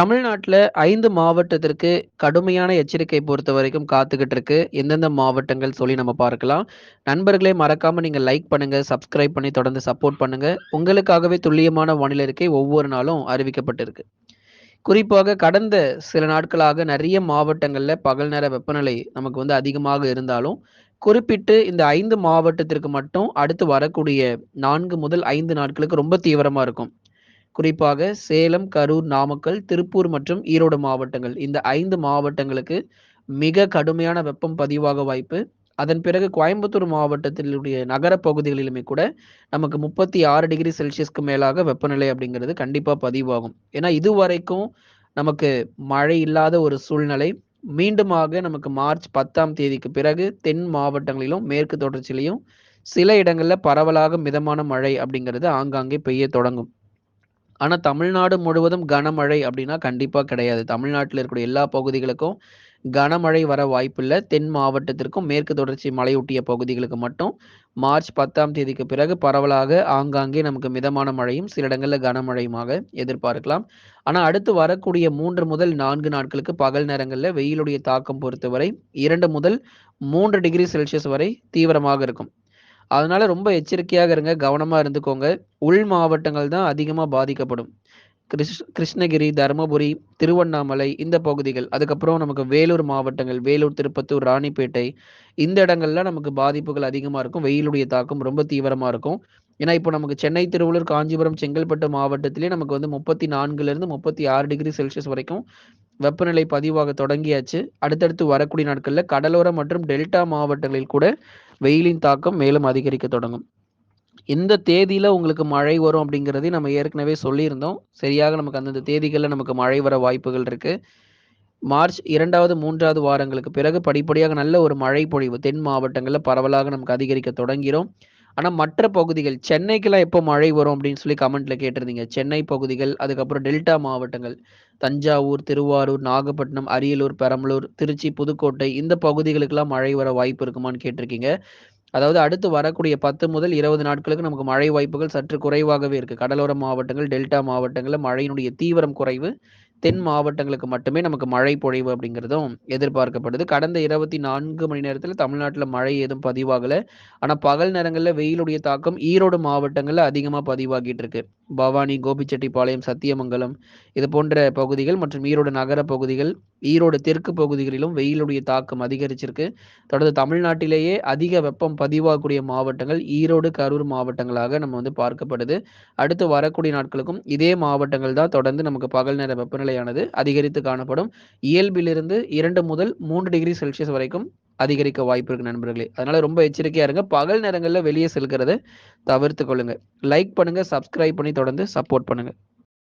தமிழ்நாட்டில் ஐந்து மாவட்டத்திற்கு கடுமையான எச்சரிக்கை பொறுத்தவரைக்கும் காத்துக்கிட்டு இருக்கு. எந்தெந்த மாவட்டங்கள் சொல்லி நம்ம பார்க்கலாம். நண்பர்களே மறக்காம நீங்க லைக் பண்ணுங்க, சப்ஸ்கிரைப் பண்ணி தொடர்ந்து சப்போர்ட் பண்ணுங்க. உங்களுக்காகவே துல்லியமான வானிலை இருக்கை ஒவ்வொரு நாளும் அறிவிக்கப்பட்டிருக்கு. குறிப்பாக கடந்த சில நாட்களாக நிறைய மாவட்டங்களில் பகல் நேர வெப்பநிலை நமக்கு வந்து அதிகமாக இருந்தாலும், குறிப்பிட்டு இந்த ஐந்து மாவட்டத்திற்கு மட்டும் அடுத்து வரக்கூடிய நான்கு முதல் ஐந்து நாட்களுக்கு ரொம்ப தீவிரமா இருக்கும். குறிப்பாக சேலம், கரூர், நாமக்கல், திருப்பூர் மற்றும் ஈரோடு மாவட்டங்கள். இந்த ஐந்து மாவட்டங்களுக்கு மிக கடுமையான வெப்பம் பதிவாக வாய்ப்பு. அதன் பிறகு கோயம்புத்தூர் மாவட்டத்தினுடைய நகர பகுதிகளிலுமே கூட நமக்கு 36 டிகிரி செல்சியஸ்க்கு மேலாக வெப்பநிலை அப்படிங்கிறது கண்டிப்பாக பதிவாகும். ஏன்னா இதுவரைக்கும் நமக்கு மழை இல்லாத ஒரு சூழ்நிலை. மீண்டுமாக நமக்கு மார்ச் 10ஆம் தேதிக்கு பிறகு தென் மாவட்டங்களிலும், மேற்கு தொடர்ச்சியிலும் சில இடங்களில் பரவலாக மிதமான மழை அப்படிங்கிறது ஆங்காங்கே பெய்ய தொடங்கும். ஆனா தமிழ்நாடு முழுவதும் கனமழை அப்படின்னா கண்டிப்பா கிடையாது. தமிழ்நாட்டில் இருக்கக்கூடிய எல்லா பகுதிகளுக்கும் கனமழை வர வாய்ப்பில்லை தென் மாவட்டத்திற்கும், மேற்கு தொடர்ச்சி மலையொட்டிய பகுதிகளுக்கு மட்டும் மார்ச் 10ஆம் தேதிக்கு பிறகு பரவலாக ஆங்காங்கே நமக்கு மிதமான மழையும், சில இடங்களில் கனமழையுமாக எதிர்பார்க்கலாம். ஆனால் அடுத்து வரக்கூடிய மூன்று முதல் நான்கு நாட்களுக்கு பகல் நேரங்களில் வெயிலுடைய தாக்கம் பொறுத்தவரை இரண்டு முதல் மூன்று டிகிரி செல்சியஸ் வரை தீவிரமாக இருக்கும். அதனால ரொம்ப எச்சரிக்கையாக இருங்க. கவனமா இருந்துக்கோங்க. உள் மாவட்டங்கள் தான் அதிகமா பாதிக்கப்படும். கிருஷ் கிருஷ்ணகிரி, தருமபுரி, திருவண்ணாமலை இந்த பகுதிகள். அதுக்கப்புறம் நமக்கு வேலூர் மாவட்டங்கள். வேலூர், திருப்பத்தூர், ராணிப்பேட்டை இந்த இடங்கள்ல நமக்கு பாதிப்புகள் அதிகமாக இருக்கும். வெயிலுடைய தாக்கம் ரொம்ப தீவிரமாக இருக்கும். ஏன்னா இப்போ நமக்கு சென்னை, திருவள்ளூர், காஞ்சிபுரம், செங்கல்பட்டு மாவட்டத்திலே நமக்கு வந்து 34லிருந்து 36 டிகிரி செல்சியஸ் வரைக்கும் வெப்பநிலை பதிவாக தொடங்கியாச்சு. அடுத்தடுத்து வரக்கூடிய நாட்களில் கடலோர மற்றும் டெல்டா மாவட்டங்களில் கூட வெயிலின் தாக்கம் மேலும் அதிகரிக்க தொடங்கும். எந்த தேதியில் உங்களுக்கு மழை வரும் அப்படிங்கிறதையும் நம்ம ஏற்கனவே சொல்லியிருந்தோம். சரியாக நமக்கு அந்தந்த தேதிகளில் நமக்கு மழை வர வாய்ப்புகள் இருக்குது மார்ச் 2வது, 3வது வாரங்களுக்கு பிறகு படிப்படியாக நல்ல ஒரு மழை பொழிவு தென் மாவட்டங்களில் பரவலாக நமக்கு அதிகரிக்க தொடங்கிறோம் ஆனால் மற்ற பகுதிகள் சென்னைக்கெல்லாம் எப்போ மழை வரும் அப்படின்னு சொல்லி கமெண்ட்ல கேட்டிருந்தீங்க. சென்னை பகுதிகள், அதுக்கப்புறம் டெல்டா மாவட்டங்கள். தஞ்சாவூர், திருவாரூர், நாகப்பட்டினம், அரியலூர், பெரம்பலூர், திருச்சி, புதுக்கோட்டை இந்த பகுதிகளுக்கெல்லாம் மழை வர வாய்ப்பு இருக்குமான்னு கேட்டிருக்கீங்க. அதாவது அடுத்து வரக்கூடிய 10 முதல் 20 நாட்களுக்கு நமக்கு மழை வாய்ப்புகள் சற்று குறைவாகவே இருக்கு. கடலோர மாவட்டங்கள், டெல்டா மாவட்டங்களில் மழையினுடைய தீவிரம் குறைவு. தென் மாவட்டங்களுக்கு மட்டுமே நமக்கு மழை பொழிவு அப்படிங்கிறதும் எதிர்பார்க்கப்படுது. கடந்த 24 மணி நேரத்தில் தமிழ்நாட்டில் மழை எதுவும் பதிவாகல. ஆனால் பகல் நேரங்களில் வெயிலுடைய தாக்கம் ஈரோடு மாவட்டங்களில் அதிகமாக பதிவாகிட்டு இருக்கு. பவானி, கோபிச்செட்டிப்பாளையம், சத்தியமங்கலம் இது போன்ற பகுதிகள் மற்றும் ஈரோடு நகர பகுதிகள், ஈரோடு தெற்கு பகுதிகளிலும் வெயிலுடைய தாக்கம் அதிகரிச்சிருக்கு. தொடர்ந்து தமிழ்நாட்டிலேயே அதிக வெப்பம் பதிவாகக்கூடிய மாவட்டங்கள் ஈரோடு, கரூர் மாவட்டங்களாக நம்ம வந்து பார்க்கப்படுது. அடுத்து வரக்கூடிய நாட்களுக்கும் இதே மாவட்டங்கள் தான் தொடர்ந்து நமக்கு பகல் நேர வெப்பநிலையானது அதிகரித்து காணப்படும். இயல்பிலிருந்து இரண்டு முதல் மூன்று டிகிரி செல்சியஸ் வரைக்கும் அதிகரிக்க வாய்ப்பு இருக்கு நண்பர்களே. அதனால ரொம்ப எச்சரிக்கையா இருங்க. பகல் நேரங்களில் வெளியே செல்கிறத தவிர்த்து கொள்ளுங்க. லைக் பண்ணுங்க, சப்ஸ்கிரைப் பண்ணி தொடர்ந்து சப்போர்ட் பண்ணுங்க.